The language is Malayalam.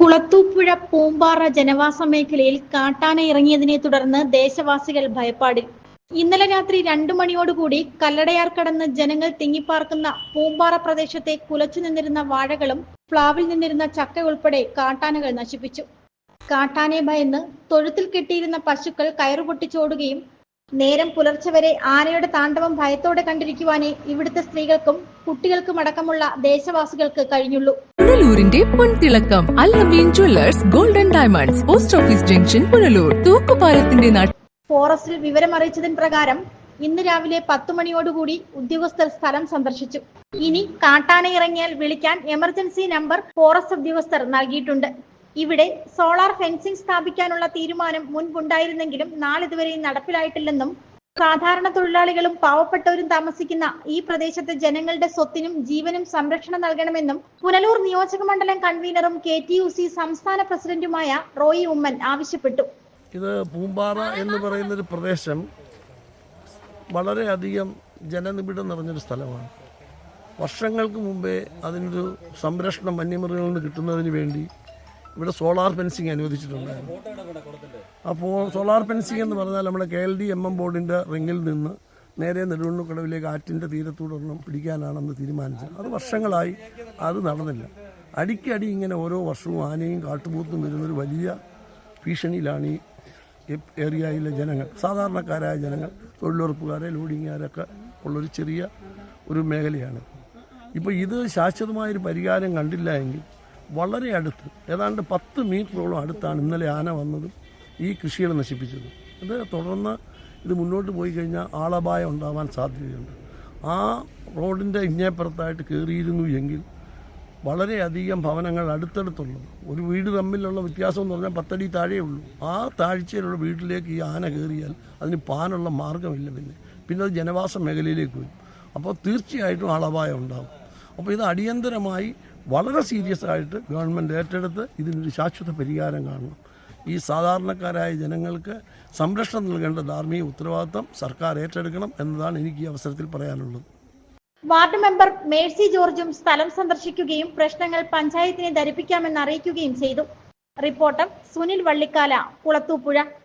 കുളത്തൂപ്പുഴ പൂമ്പാറ ജനവാസ മേഖലയിൽ കാട്ടാന ഇറങ്ങിയതിനെ തുടർന്ന് ദേശവാസികൾ ഭയപ്പാടിൽ. ഇന്നലെ രാത്രി രണ്ടു മണിയോടുകൂടി കല്ലടയാർ കടന്ന് ജനങ്ങൾ തിങ്ങിപ്പാർക്കുന്ന പൂമ്പാറ പ്രദേശത്തെ കുലച്ചു നിന്നിരുന്ന വാഴകളും പ്ലാവിൽ നിന്നിരുന്ന ചക്ക ഉൾപ്പെടെ കാട്ടാനകൾ നശിപ്പിച്ചു. കാട്ടാനെ ഭയന്ന് തൊഴുത്തിൽ കെട്ടിയിരുന്ന പശുക്കൾ കയറുപൊട്ടിച്ചോടുകയും നേരം പുലർച്ചെ വരെ ആനയുടെ താണ്ഡവം ഭയത്തോടെ കണ്ടിരിക്കുവാനേ ഇവിടുത്തെ സ്ത്രീകൾക്കും കുട്ടികൾക്കും അടക്കമുള്ള ദേശവാസികൾക്ക് കഴിഞ്ഞുള്ളൂ. പുനലൂരിന്റെ പൊൻതിളക്കം Allameen jewellers golden diamonds post office junction Punalur തൂക്കുപാലത്തിന്റെ ഫോറസ്റ്റിൽ വിവരമറിയിച്ചതിന് പ്രകാരം ഇന്ന് രാവിലെ പത്തു മണിയോടുകൂടി ഉദ്യോഗസ്ഥർ സ്ഥലം സന്ദർശിച്ചു. ഇനി കാട്ടാന ഇറങ്ങിയാൽ വിളിക്കാൻ എമർജൻസി നമ്പർ ഫോറസ്റ്റ് ഉദ്യോഗസ്ഥർ നൽകിയിട്ടുണ്ട്. ഇവിടെ സോളാർ ഫെൻസിംഗ് സ്ഥാപിക്കാനുള്ള തീരുമാനം മുൻപുണ്ടായിരുന്നെങ്കിലും നാളിതുവരെയും നടപ്പിലായിട്ടില്ലെന്നും സാധാരണ തൊഴിലാളികളും പാവപ്പെട്ടവരും താമസിക്കുന്ന ഈ പ്രദേശത്തെ ജനങ്ങളുടെ സ്വത്തിനും ജീവനും സംരക്ഷണം നൽകണമെന്നും പുനലൂർ നിയോജക മണ്ഡലം കൺവീനറും കെ ടി യു സി സംസ്ഥാന പ്രസിഡന്റുമായ റോയി ഉമ്മൻ ആവശ്യപ്പെട്ടു. ഇത് പൂമ്പാറ എന്ന് പറയുന്ന ഒരു പ്രദേശം വളരെയധികം ജനനിബിഡം നിറഞ്ഞൊരു സ്ഥലമാണ്. വർഷങ്ങൾക്ക് മുമ്പേ അതിനൊരു സംരക്ഷണം വന്യമൃഗങ്ങളിൽ നിന്ന് കിട്ടുന്നതിന് വേണ്ടി ഇവിടെ സോളാർ ഫെൻസിങ് അനുവദിച്ചിട്ടുണ്ട് അപ്പോൾ സോളാർ ഫെൻസിങ് എന്ന് പറഞ്ഞാൽ നമ്മുടെ K L D M M ബോർഡിന്റെ റിങ്ങിൽ നിന്ന് നേരെ നെടുവണ്ണക്കടവിലേക്ക് ആറ്റിന്റെ തീരത്തൂടൊന്നും പിടിക്കാനാണെന്ന് തീരുമാനിച്ചത് അത് വർഷങ്ങളായി അത് നടന്നില്ല. അടിക്കടി ഇങ്ങനെ ഓരോ വർഷവും ആനയും കാട്ടുപോത്തും വരുന്നൊരു വലിയ ഭീഷണിയിലാണ് ഈ ഏരിയയിലെ ജനങ്ങൾ. സാധാരണക്കാരായ ജനങ്ങൾ തൊഴിലുറപ്പുകാരെ ലോഡിങ്ങുകാരൊക്കെ ഉള്ളൊരു ചെറിയ ഒരു മേഖലയാണ്. ഇപ്പോൾ ഇത് ശാശ്വതമായൊരു പരിഹാരം കണ്ടില്ല എങ്കിൽ വളരെ അടുത്ത് ഏതാണ്ട് പത്ത് മീറ്ററോളം അടുത്താണ് ഇന്നലെ ആന വന്നതും ഈ കൃഷികൾ നശിപ്പിച്ചത്. ഇത് തുടർന്ന് ഇത് മുന്നോട്ട് പോയി കഴിഞ്ഞാൽ ആളപായം ഉണ്ടാവാൻ സാധ്യതയുണ്ട്. ആ റോഡിന്റെ ഇങ്ങേപ്പുറത്തായിട്ട് കയറിയിരുന്നു എങ്കിൽ വളരെയധികം ഭവനങ്ങൾ അടുത്തടുത്തുള്ളത്. ഒരു വീട് തമ്മിലുള്ള വ്യത്യാസം എന്ന് പറഞ്ഞാൽ പത്തടി താഴേ ഉള്ളൂ. ആ താഴ്ചയിലുള്ള വീട്ടിലേക്ക് ഈ ആന കയറിയാൽ അതിന് പാനുള്ള മാർഗമില്ല പിന്നെ. പിന്നെ അത് ജനവാസ മേഖലയിലേക്ക് വരും. അപ്പോൾ തീർച്ചയായിട്ടും ആളപായം ഉണ്ടാകും. അപ്പോൾ ഇത് അടിയന്തരമായി വളരെ സീരിയസ് ആയിട്ട് ഗവൺമെന്റ് ഏറ്റെടുത്ത് ഇതിനൊരു ശാശ്വത പരിഹാരം കാണണം. ഈ സാധാരണക്കാരായ ജനങ്ങൾക്ക് സംരക്ഷണം നൽകേണ്ട ധാർമ്മിക ഉത്തരവാദിത്തം സർക്കാർ ഏറ്റെടുക്കണം എന്നതാണ് എനിക്ക് ഈ അവസരത്തിൽ പറയാനുള്ളത്. വാർഡ് മെമ്പർ മേഴ്സി ജോർജും സ്ഥലം സന്ദർശിക്കുകയും പ്രശ്നങ്ങൾ പഞ്ചായത്തിനെ ധരിപ്പിക്കാമെന്ന് അറിയിക്കുകയും ചെയ്തു. റിപ്പോർട്ടർ സുനിൽ വള്ളിക്കാല കുളത്തൂപ്പുഴ.